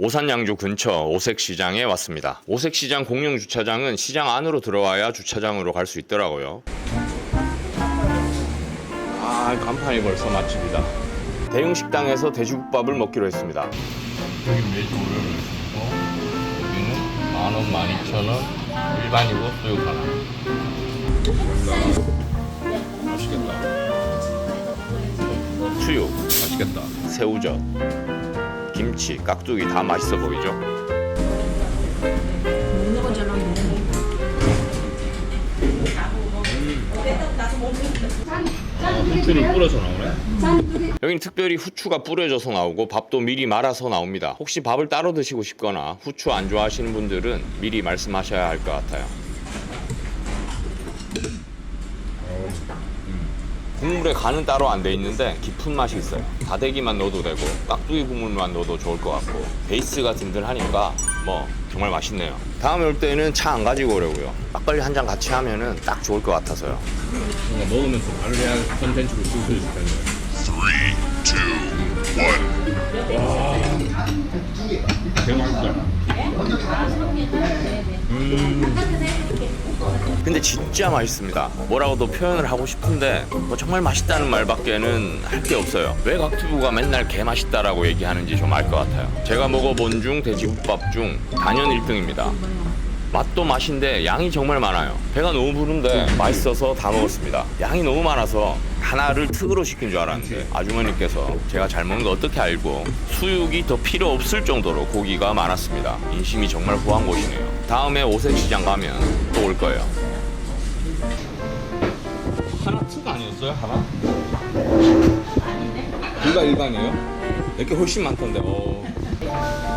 오산 양주 근처 오색시장에 왔습니다. 오색시장 공영 주차장은 시장 안으로 들어와야 주차장으로 갈 수 있더라고요. 아 간판이 벌써 맛집이다. 대형 식당에서 돼지국밥을 먹기로 했습니다. 여기 메뉴 올려놓으시고 여기는 만 원, 만 이천 원 일반이고 수육 하나. 맛있겠다. 수육 맛있겠다. 새우젓, 김치, 깍두기 다 맛있어 보이죠? 후추를 뿌려서 나오네. 여기는 특별히 후추가 뿌려져서 나오고 밥도 미리 말아서 나옵니다. 혹시 밥을 따로 드시고 싶거나 후추 안 좋아하시는 분들은 미리 말씀하셔야 할 것 같아요. 국물에 간은 따로 안 돼 있는데 깊은 맛이 있어요. 다대기만 넣어도 되고 깍두기 국물만 넣어도 좋을 것 같고 베이스가 든든하니까 뭐 정말 맛있네요. 다음에 올 때는 차 안 가지고 오려고요. 막걸리 한 잔 같이 하면은 딱 좋을 것 같아서요. 뭔가 먹으면서 말을 해야 컨텐츠로 쓸수 있을 텐데. Three, two, one. 되게 맛있다. 근데 진짜 맛있습니다. 뭐라고도 표현을 하고 싶은데 뭐 정말 맛있다는 말밖에는 할 게 없어요. 왜 각튜브가 맨날 개 맛있다라고 얘기하는지 좀 알 것 같아요. 제가 먹어본 중 돼지국밥 중 단연 1등입니다. 맛도 맛인데 양이 정말 많아요. 배가 너무 부른데 맛있어서 다 먹었습니다. 양이 너무 많아서 하나를 특으로 시킨 줄 알았는데 아주머니께서 제가 잘 먹는 거 어떻게 알고 수육이 더 필요 없을 정도로 고기가 많았습니다. 인심이 정말 후한 곳이네요. 다음에 오색시장 가면 또 올 거예요. 하나 특 아니었어요? 하나? 둘다 일반이에요? 이렇게 훨씬 많던데. 어.